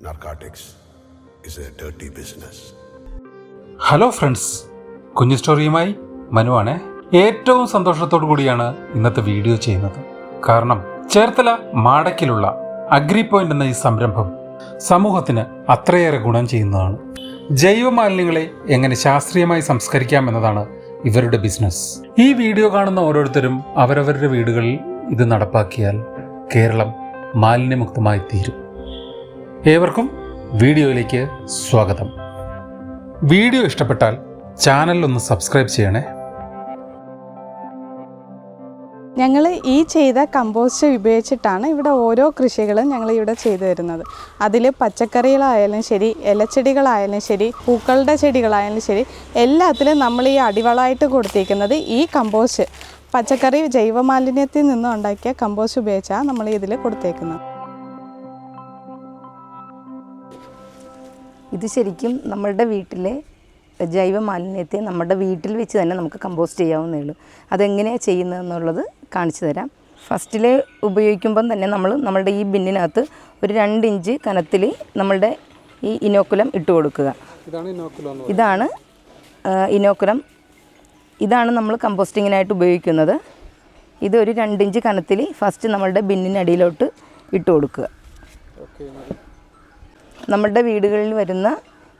Narcotics is a dirty business hello friends കുഞ്ഞു സ്റ്റോറിയുമായി മനുവാണ്. ഏറ്റവും സന്തോഷത്തോടു കൂടിയാണ് ഇന്നത്തെ വീഡിയോ ചെയ്യുന്നത്. കാരണം ചേർത്തല മാടക്കിലുള്ള അഗ്രി പോയിന്റ് എന്ന ഈ സംരംഭം സമൂഹത്തിന് അത്രയേറെ ഗുണം ചെയ്യുന്നതാണ്. ജൈവ മാലിന്യങ്ങളെ എങ്ങനെ ശാസ്ത്രീയമായി സംസ്കരിക്കാം എന്നതാണ് ഇവരുടെ ബിസിനസ് ഈ വീഡിയോ കാണുന്ന ഓരോരുത്തരും അവരവരുടെ വീടുകളിൽ ഇത് നടപ്പാക്കിയാൽ കേരളം മാലിന്യമുക്തമായി തീരും ഏവർക്കും വീഡിയോയിലേക്ക് സ്വാഗതം. വീഡിയോ ഇഷ്ടപ്പെട്ടാൽ ചാനൽ ഒന്ന് സബ്സ്ക്രൈബ് ചെയ്യണേ. ഞങ്ങൾ ഈ ചെയ്ത കമ്പോസ്റ്റ് ഉപയോഗിച്ചിട്ടാണ് ഇവിടെ ഓരോ കൃഷികളും ഞങ്ങൾ ഇവിടെ ചെയ്തു വരുന്നത് അതിൽ പച്ചക്കറികളായാലും ശരി ഇലച്ചെടികളായാലും ശരി പൂക്കളുടെ ചെടികളായാലും ശരി എല്ലാത്തിലും നമ്മൾ ഈ അടിവളമായിട്ട് കൊടുത്തിരിക്കുന്നത് ഈ കമ്പോസ്റ്റ്. പച്ചക്കറി ജൈവമാലിന്യത്തിൽ നിന്നും ഉണ്ടാക്കിയ കമ്പോസ്റ്റ് ഉപയോഗിച്ചാണ് നമ്മൾ ഇതിൽ കൊടുത്തേക്കുന്നത്. ഇത് ശരിക്കും നമ്മളുടെ വീട്ടിലെ ജൈവ മാലിന്യത്തെ നമ്മുടെ വീട്ടിൽ വെച്ച് തന്നെ നമുക്ക് കമ്പോസ്റ്റ് ചെയ്യാവുന്നേ ഉള്ളൂ. അതെങ്ങനെയാണ് ചെയ്യുന്നതെന്നുള്ളത് കാണിച്ചു തരാം. ഫസ്റ്റിൽ ഉപയോഗിക്കുമ്പം തന്നെ നമ്മൾ നമ്മളുടെ ഈ ബിന്നിനകത്ത് ഒരു രണ്ട് ഇഞ്ച് കനത്തിൽ നമ്മളുടെ ഈ ഇനോക്കുലം ഇട്ട് കൊടുക്കുക. ഇതാണ് ഇനോക്കുലം ഇതാണ് നമ്മൾ കമ്പോസ്റ്റിങ്ങിനായിട്ട് ഉപയോഗിക്കുന്നത്. ഇത് ഒരു രണ്ട് ഇഞ്ച് കനത്തിൽ ഫസ്റ്റ് നമ്മളുടെ ബിന്നിനടിയിലോട്ട് ഇട്ട് കൊടുക്കുക. നമ്മുടെ വീടുകളിൽ വരുന്ന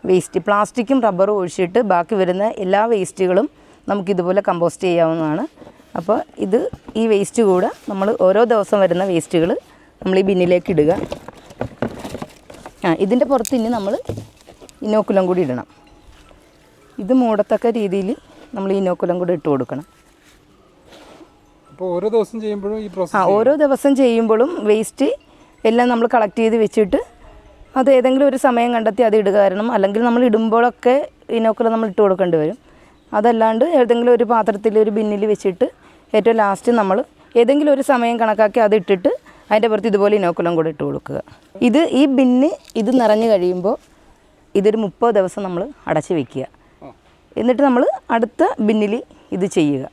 വേസ്റ്റ് പ്ലാസ്റ്റിക്കും റബ്ബറും ഒഴിച്ചിട്ട് ബാക്കി വരുന്ന എല്ലാ വേസ്റ്റുകളും നമുക്കിതുപോലെ കമ്പോസ്റ്റ് ചെയ്യാവുന്നതാണ്. അപ്പോൾ ഇത് ഈ വേസ്റ്റ് കൂടെ നമ്മൾ ഓരോ ദിവസം വരുന്ന വേസ്റ്റുകൾ നമ്മൾ ഈ ബിന്നിലേക്ക് ഇടുക. ആ ഇതിന്റെ പുറത്ത് ഇനി നമ്മൾ ഇനോക്കുലം കൂടി ഇടണം. ഇത് മൂടത്തക്ക രീതിയിൽ നമ്മൾ ഇനോക്കുലം കൂടി ഇട്ട് കൊടുക്കണം. അപ്പോൾ ഓരോ ദിവസം ചെയ്യുമ്പോഴും ഈ ആ ഓരോ ദിവസം ചെയ്യുമ്പോഴും വേസ്റ്റ് എല്ലാം നമ്മൾ കളക്ട് ചെയ്ത് വെച്ചിട്ട് അത് ഏതെങ്കിലും ഒരു സമയം കണ്ടെത്തി അത് ഇടുക കാരണം അല്ലെങ്കിൽ നമ്മൾ ഇടുമ്പോഴൊക്കെ ഇനോക്കുലം നമ്മൾ ഇട്ട് കൊടുക്കേണ്ടി വരും. അതല്ലാണ്ട് ഏതെങ്കിലും ഒരു പാത്രത്തിൽ ഒരു ബിന്നിൽ വെച്ചിട്ട് ഏറ്റവും ലാസ്റ്റ് നമ്മൾ ഏതെങ്കിലും ഒരു സമയം കണക്കാക്കി അത് ഇട്ടിട്ട് അതിന്റെ പുറത്ത് ഇതുപോലെ ഇനോക്കുലം കൂടെ ഇട്ട് കൊടുക്കുക. ഇത് ഈ ബിന്ന് ഇത് നിറഞ്ഞു കഴിയുമ്പോൾ ഇതൊരു മുപ്പത് ദിവസം നമ്മൾ അടച്ച് വെക്കുക. എന്നിട്ട് നമ്മൾ അടുത്ത ബിന്നിൽ ഇത് ചെയ്യുക.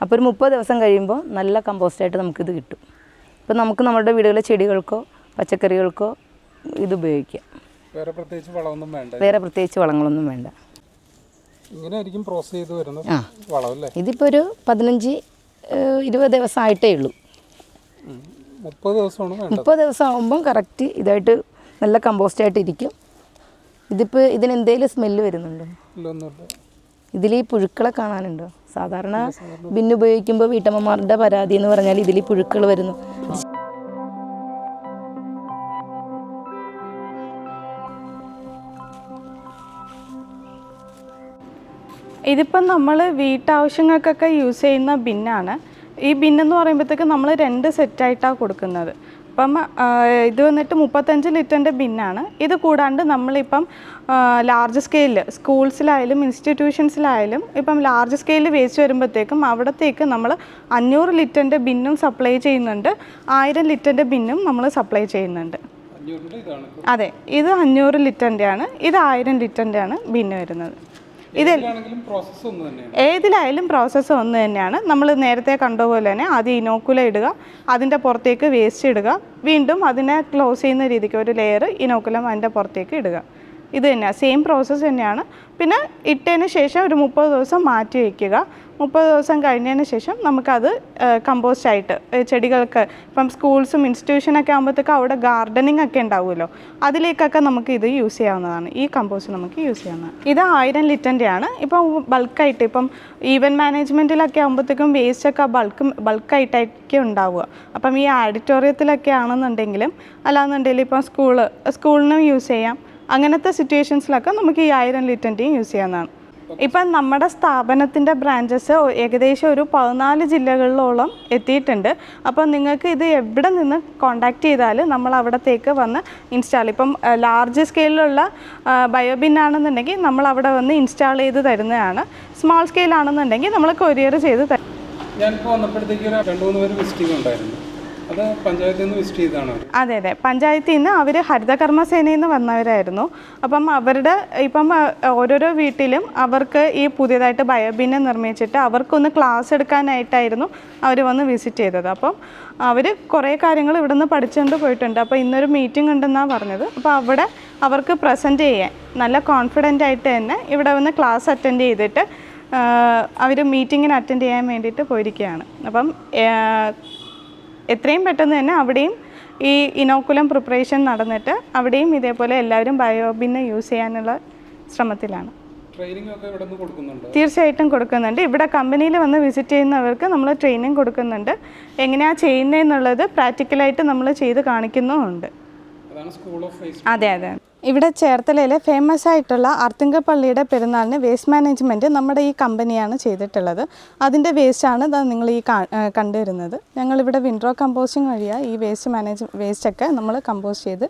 അപ്പോൾ ഒരു മുപ്പത് ദിവസം കഴിയുമ്പോൾ നല്ല കമ്പോസ്റ്റായിട്ട് നമുക്കിത് കിട്ടും. അപ്പോൾ നമുക്ക് നമ്മുടെ വീടുകളിലെ ചെടികൾക്കോ പച്ചക്കറികൾക്കോ ഇത് ഉപയോഗിക്കുക വേറെ പ്രത്യേകിച്ച് വളമൊന്നും വേണ്ട. വേറെ പ്രത്യേകിച്ച് വളങ്ങളൊന്നും വേണ്ട. ഇങ്ങനെയായിരിക്കും പ്രോസസ് ചെയ്ത് വരുന്നത് ആ. വളം അല്ലേ ഇതിപ്പോൾ ഒരു പതിനഞ്ച് ഇരുപത് ദിവസം ആയിട്ടേ ഉള്ളൂ മുപ്പത് ദിവസമാണ് വേണ്ടത്. മുപ്പത് ദിവസം ആകുമ്പം കറക്റ്റ് ഇതായിട്ട് നല്ല കമ്പോസ്റ്റ് ആയിട്ട് ഇരിക്കും. ഇതിപ്പോൾ ഇതിന് എന്തെങ്കിലും സ്മെല്ല് വരുന്നുണ്ടോ? ഇല്ലൊന്നുമില്ല. ഇതിൽ ഈ പുഴുക്കളെ കാണാനുണ്ടോ? സാധാരണ ബിന്നുപയോഗിക്കുമ്പോൾ വീട്ടമ്മമാരുടെ പരാതി എന്ന് പറഞ്ഞാൽ ഇതിൽ പുഴുക്കൾ വരുന്നു. ഇതിപ്പം നമ്മൾ വീട്ടാവശ്യങ്ങൾക്കൊക്കെ യൂസ് ചെയ്യുന്ന ബിന്നാണ്. ഈ ബിന്നെന്ന് പറയുമ്പോഴത്തേക്ക് നമ്മൾ രണ്ട് സെറ്റായിട്ടാണ് കൊടുക്കുന്നത്. അപ്പം ഇത് വന്നിട്ട് മുപ്പത്തഞ്ച് ലിറ്ററിന്റെ ബിന്നാണ്. ഇത് കൂടാണ്ട് നമ്മളിപ്പം ലാർജ് സ്കെയിലിൽ സ്കൂൾസിലായാലും ഇൻസ്റ്റിറ്റ്യൂഷൻസിലായാലും ഇപ്പം ലാർജ് സ്കെയിലിൽ വേസ്റ്റ് വരുമ്പോഴത്തേക്കും അവിടത്തേക്ക് നമ്മൾ അഞ്ഞൂറ് ലിറ്ററിന്റെ ബിന്നും സപ്ലൈ ചെയ്യുന്നുണ്ട്. ആയിരം ലിറ്ററിന്റെ ബിന്നും നമ്മൾ സപ്ലൈ ചെയ്യുന്നുണ്ട്. അതെ ഇത് അഞ്ഞൂറ് ലിറ്ററിന്റെയാണ് ഇത് ആയിരം ലിറ്ററിന്റെയാണ് ബിന്ന് വരുന്നത്. ഇത് ഇതിലാണെങ്കിലും പ്രോസസ്സ് ഒന്ന് തന്നെയാണ്. ഏതിലായാലും പ്രോസസ്സ് ഒന്ന് തന്നെയാണ്. നമ്മൾ നേരത്തെ കണ്ട പോലെ തന്നെ ആദ്യം ഇനോക്കുല ഇടുക അതിന്റെ പുറത്തേക്ക് വേസ്റ്റ് ഇടുക വീണ്ടും അതിനെ ക്ലോസ് ചെയ്യുന്ന രീതിക്ക് ഒരു ലെയർ ഇനോക്കുലം അതിന്റെ പുറത്തേക്ക് ഇടുക. ഇത് തന്നെയാണ് സെയിം പ്രോസസ്സ് തന്നെയാണ്. പിന്നെ ഇട്ടതിന് ശേഷം ഒരു മുപ്പത് ദിവസം മാറ്റി വയ്ക്കുക മുപ്പത് ദിവസം കഴിഞ്ഞതിന് ശേഷം നമുക്കത് കമ്പോസ്റ്റ് ആയിട്ട് ചെടികൾക്ക് ഇപ്പം സ്കൂൾസും ഇൻസ്റ്റിറ്റ്യൂഷനൊക്കെ ആകുമ്പോഴത്തേക്ക് അവിടെ ഗാർഡനിങ് ഒക്കെ ഉണ്ടാവുമല്ലോ അതിലേക്കൊക്കെ നമുക്ക് ഇത് യൂസ് ചെയ്യാവുന്നതാണ്. ഈ കമ്പോസ്റ്റ് നമുക്ക് യൂസ് ചെയ്യാവുന്നതാണ്. ഇത് ആയിരം ലിറ്ററിന്റെയാണ് ഇപ്പം ബൾക്കായിട്ട് ഇപ്പം ഈവന്റ് മാനേജ്മെന്റിലൊക്കെ ആകുമ്പോഴത്തേക്കും വേസ്റ്റ് ഒക്കെ ബൾക്ക് ബൾക്കായിട്ടൊക്കെ ഉണ്ടാവുക. അപ്പം ഈ ആഡിറ്റോറിയത്തിലൊക്കെ ആണെന്നുണ്ടെങ്കിലും അല്ലാന്നുണ്ടെങ്കിൽ ഇപ്പം സ്കൂൾ സ്കൂളിനും യൂസ് ചെയ്യാം. അങ്ങനത്തെ സിറ്റുവേഷൻസിലൊക്കെ നമുക്ക് ഈ ആയിരം ലിറ്ററിന്റെയും യൂസ് ചെയ്യാവുന്നതാണ്. ഇപ്പം നമ്മുടെ സ്ഥാപനത്തിന്റെ ബ്രാഞ്ചസ് ഏകദേശം ഒരു പതിനാല് ജില്ലകളിലോളം എത്തിയിട്ടുണ്ട്. അപ്പം നിങ്ങൾക്ക് ഇത് എവിടെ നിന്ന് കോൺടാക്റ്റ് ചെയ്താൽ നമ്മൾ അവിടത്തേക്ക് വന്ന് ഇൻസ്റ്റാൾ ഇപ്പം ലാർജ് സ്കെയിലുള്ള ബയോബിൻ ആണെന്നുണ്ടെങ്കിൽ നമ്മൾ അവിടെ വന്ന് ഇൻസ്റ്റാൾ ചെയ്ത് തരുന്നതാണ്. സ്മോൾ സ്കെയിൽ ആണെന്നുണ്ടെങ്കിൽ നമ്മൾ കൊറിയർ ചെയ്ത് തരും. ഞാനിപ്പോൾ വന്നപ്പോഴത്തേക്ക് രണ്ട് മൂന്ന് പേര് വിസിറ്റിംഗ് ഉണ്ടായിരുന്നു. അത് അതെ പഞ്ചായത്തിൽ നിന്ന് അവർ ഹരിതകർമ്മസേനയിൽ നിന്ന് വന്നവരായിരുന്നു. അപ്പം അവരുടെ ഇപ്പം ഓരോരോ വീട്ടിലും അവർക്ക് ഈ പുതിയതായിട്ട് ബയോബിനെ നിർമ്മിച്ചിട്ട് അവർക്കൊന്ന് ക്ലാസ് എടുക്കാനായിട്ടായിരുന്നു അവർ വന്ന് വിസിറ്റ് ചെയ്തത്. അപ്പം അവർ കുറേ കാര്യങ്ങൾ ഇവിടെ നിന്ന് പഠിച്ചുകൊണ്ട് പോയിട്ടുണ്ട്. അപ്പോൾ ഇന്നൊരു മീറ്റിംഗ് ഉണ്ടെന്നാണ് പറഞ്ഞത്. അപ്പോൾ അവിടെ അവർക്ക് പ്രസന്റ് ചെയ്യാൻ നല്ല കോൺഫിഡന്റ് ആയിട്ട് തന്നെ ഇവിടെ വന്ന് ക്ലാസ് അറ്റൻഡ് ചെയ്തിട്ട് അവർ മീറ്റിങ്ങിന് അറ്റൻഡ് ചെയ്യാൻ വേണ്ടിയിട്ട് പോയിരിക്കുകയാണ്. അപ്പം എത്രയും പെട്ടെന്ന് തന്നെ അവിടെയും ഈ ഇനോക്കുലം പ്രിപ്പറേഷൻ നടന്നിട്ട് അവിടെയും ഇതേപോലെ എല്ലാവരും ബയോബിനെ യൂസ് ചെയ്യാനുള്ള ശ്രമത്തിലാണ്. തീർച്ചയായിട്ടും കൊടുക്കുന്നുണ്ട്. ഇവിടെ കമ്പനിയിൽ വന്ന് വിസിറ്റ് ചെയ്യുന്നവർക്ക് നമ്മൾ ട്രെയിനിങ് കൊടുക്കുന്നുണ്ട്. എങ്ങനെയാണ് ചെയ്യുന്നതെന്നുള്ളത് പ്രാക്ടിക്കലായിട്ട് നമ്മൾ ചെയ്ത് കാണിക്കുന്നുമുണ്ട്. അതെ അതെ. ഇവിടെ ചേർത്തലയിലെ ഫേമസ് ആയിട്ടുള്ള അർത്തിങ്കപ്പള്ളിയുടെ പെരുന്നാളിന് വേസ്റ്റ് മാനേജ്മെന്റ് നമ്മുടെ ഈ കമ്പനിയാണ് ചെയ്തിട്ടുള്ളത്. അതിന്റെ വേസ്റ്റാണ് നിങ്ങൾ ഈ കണ്ടുവരുന്നത്. ഞങ്ങളിവിടെ വിൻഡ്രോ കമ്പോസ്റ്റിംഗ് വഴിയാണ് ഈ വേസ്റ്റ് മാനേജ് വേസ്റ്റൊക്കെ നമ്മൾ കമ്പോസ്റ്റ് ചെയ്ത്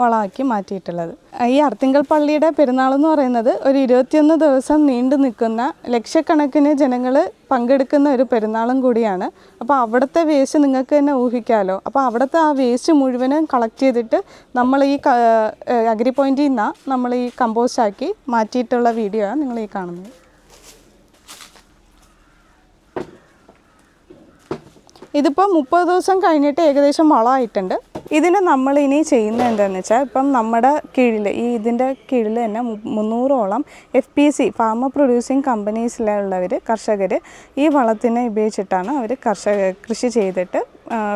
വളമാക്കി മാറ്റിയിട്ടുള്ളത്. ഈ അർത്തിങ്കൽ പള്ളിയുടെ പെരുന്നാൾ എന്ന് പറയുന്നത് ഒരു ഇരുപത്തിയൊന്ന് ദിവസം നീണ്ടു നിൽക്കുന്ന ലക്ഷക്കണക്കിന് ജനങ്ങൾ പങ്കെടുക്കുന്ന ഒരു പെരുന്നാളും കൂടിയാണ്. അപ്പോൾ അവിടുത്തെ വേസ്റ്റ് നിങ്ങൾക്ക് തന്നെ ഊഹിക്കാമല്ലോ അപ്പോൾ അവിടുത്തെ ആ വേസ്റ്റ് മുഴുവനും കളക്ട് ചെയ്തിട്ട് നമ്മൾ ഈ അഗ്രി പോയിന്റിൽ നിന്നാണ് നമ്മൾ ഈ കമ്പോസ്റ്റ് ആക്കി മാറ്റിയിട്ടുള്ള വീഡിയോ ആണ് നിങ്ങൾ ഈ കാണുന്നത്. ഇതിപ്പോൾ മുപ്പത് ദിവസം കഴിഞ്ഞിട്ട് ഏകദേശം വളമായിട്ടുണ്ട് ഇതിന് നമ്മൾ ഇനി ചെയ്യുന്നത് എന്താണെന്ന് വെച്ചാൽ ഇപ്പം നമ്മുടെ കീഴിൽ ഈ ഇതിന്റെ കീഴിൽ തന്നെ മുന്നൂറോളം F P C farmer producing കമ്പനീസിലുള്ളവർ കർഷകർ ഈ വളത്തിനെ ഉപയോഗിച്ചിട്ടാണ് അവർ കർഷക കൃഷി ചെയ്തിട്ട്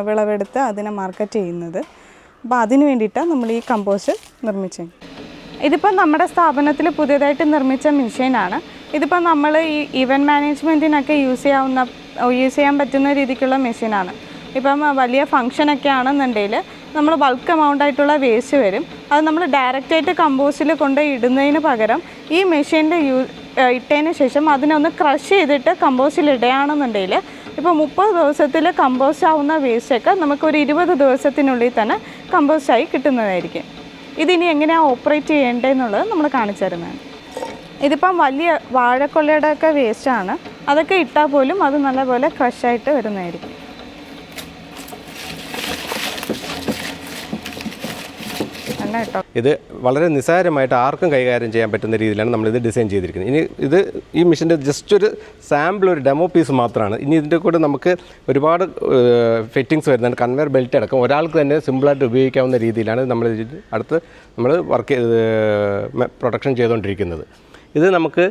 വിളവെടുത്ത് അതിനെ മാർക്കറ്റ് ചെയ്യുന്നത്. അപ്പോൾ അതിന് വേണ്ടിയിട്ടാണ് നമ്മൾ ഈ കമ്പോസ്റ്റ് നിർമ്മിച്ചത് ഇതിപ്പോൾ നമ്മുടെ സ്ഥാപനത്തിൽ പുതിയതായിട്ട് നിർമ്മിച്ച മെഷീനാണ്. ഇതിപ്പോൾ നമ്മൾ ഈ ഇവന്റ് മാനേജ്മെന്റിനൊക്കെ യൂസ് ചെയ്യാവുന്ന യൂസ് ചെയ്യാൻ പറ്റുന്ന രീതിക്കുള്ള മെഷീനാണ്. ഇപ്പം വലിയ ഫങ്ഷനൊക്കെ ആണെന്നുണ്ടെങ്കിൽ നമ്മൾ ബൾക്ക് എമൗണ്ട് ആയിട്ടുള്ള വേസ്റ്റ് വരും. അത് നമ്മൾ ഡയറക്റ്റായിട്ട് കമ്പോസ്റ്റിൽ കൊണ്ട് ഇടുന്നതിന് പകരം ഈ മെഷീന്റെ യൂ ഇട്ടതിന് ശേഷം അതിനൊന്ന് ക്രഷ് ചെയ്തിട്ട് കമ്പോസ്റ്റിൽ ഇടുകയാണെന്നുണ്ടെങ്കിൽ ഇപ്പോൾ മുപ്പത് ദിവസത്തിൽ കമ്പോസ്റ്റ് ആവുന്ന വേസ്റ്റൊക്കെ നമുക്കൊരു ഇരുപത് ദിവസത്തിനുള്ളിൽ തന്നെ കമ്പോസ്റ്റായി കിട്ടുന്നതായിരിക്കും. ഇതിനി എങ്ങനെയാണ് ഓപ്പറേറ്റ് ചെയ്യേണ്ടതെന്നുള്ളത് നമ്മൾ കാണിച്ചു തരുന്നതാണ്. ഇതിപ്പം വലിയ വാഴക്കൊള്ളയുടെ ഒക്കെ വേസ്റ്റാണ് അതൊക്കെ ഇട്ടാൽ പോലും അത് നല്ലപോലെ ക്രഷായിട്ട് വരുന്നതായിരിക്കും. കേട്ടോ ഇത് വളരെ നിസ്സാരമായിട്ട് ആർക്കും കൈകാര്യം ചെയ്യാൻ പറ്റുന്ന രീതിയിലാണ് നമ്മളിത് ഡിസൈൻ ചെയ്തിരിക്കുന്നത്. ഇനി ഇത് ഈ മിഷന്റെ ജസ്റ്റ് ഒരു സാമ്പിൾ ഒരു ഡെമോ പീസ് മാത്രമാണ്. ഇനി ഇതിന്റെ കൂടെ നമുക്ക് ഒരുപാട് ഫിറ്റിങ്സ് വരുന്നുണ്ട്. കൺവെയർ ബെൽറ്റ് അടക്കം. ഒരാൾക്ക് തന്നെ സിമ്പിളായിട്ട് ഉപയോഗിക്കാവുന്ന രീതിയിലാണ് നമ്മൾ അടുത്ത് നമ്മൾ വർക്ക് പ്രൊഡക്ഷൻ ചെയ്തുകൊണ്ടിരിക്കുന്നത്. ഇത് നമുക്ക്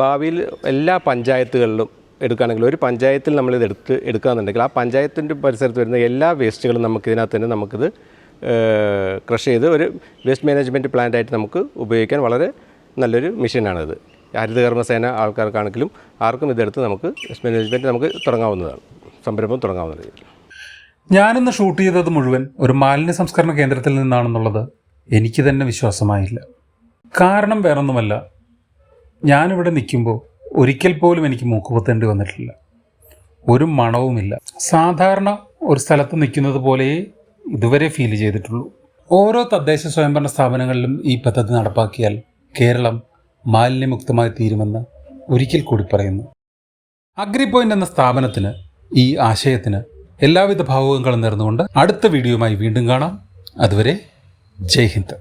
ഭാവിയിൽ എല്ലാ പഞ്ചായത്തുകളിലും എടുക്കുകയാണെങ്കിൽ ഒരു പഞ്ചായത്തിൽ നമ്മളിത് എടുത്ത് എടുക്കുകയെന്നുണ്ടെങ്കിൽ ആ പഞ്ചായത്തിന്റെ പരിസരത്ത് വരുന്ന എല്ലാ വേസ്റ്റുകളും നമുക്ക് ഇതിനകത്ത് തന്നെ നമുക്കിത് ക്രഷ് ചെയ്ത് ഒരു വേസ്റ്റ് മാനേജ്മെന്റ് പ്ലാന്റായിട്ട് നമുക്ക് ഉപയോഗിക്കാൻ വളരെ നല്ലൊരു മെഷീനാണിത് ഹരിതകർമ്മസേന ആൾക്കാർക്കാണെങ്കിലും ആർക്കും ഇതെടുത്ത് നമുക്ക് വേസ്റ്റ് മാനേജ്മെന്റ് നമുക്ക് തുടങ്ങാവുന്നതാണ്. സംരംഭം തുടങ്ങാവുന്ന രീതിയിൽ. ഞാനിന്ന് ഷൂട്ട് ചെയ്തത് മുഴുവൻ ഒരു മാലിന്യ സംസ്കരണ കേന്ദ്രത്തിൽ നിന്നാണെന്നുള്ളത് എനിക്ക് തന്നെ വിശ്വാസമായില്ല. കാരണം വേറൊന്നുമല്ല ഞാനിവിടെ നിൽക്കുമ്പോൾ ഒരിക്കൽ പോലും എനിക്ക് മൂക്കുപത്തേണ്ടി വന്നിട്ടില്ല. ഒരു മണവുമില്ല. സാധാരണ ഒരു സ്ഥലത്ത് നിൽക്കുന്നത് പോലെയേ ഇതുവരെ ഫീൽ ചെയ്തിട്ടുള്ളൂ. ഓരോ തദ്ദേശ സ്വയംഭരണ സ്ഥാപനങ്ങളിലും ഈ പദ്ധതി നടപ്പാക്കിയാൽ കേരളം മാലിന്യമുക്തമായി തീരുമെന്ന് ഒരിക്കൽ കൂടി പറയുന്നു. അഗ്രി പോയിന്റ് എന്ന സ്ഥാപനത്തിന് ഈ ആശയത്തിന് എല്ലാവിധ ഭാവുകങ്ങളും നേർന്നുകൊണ്ട് അടുത്ത വീഡിയോയുമായി വീണ്ടും കാണാം. അതുവരെ ജയ് ഹിന്ദ്.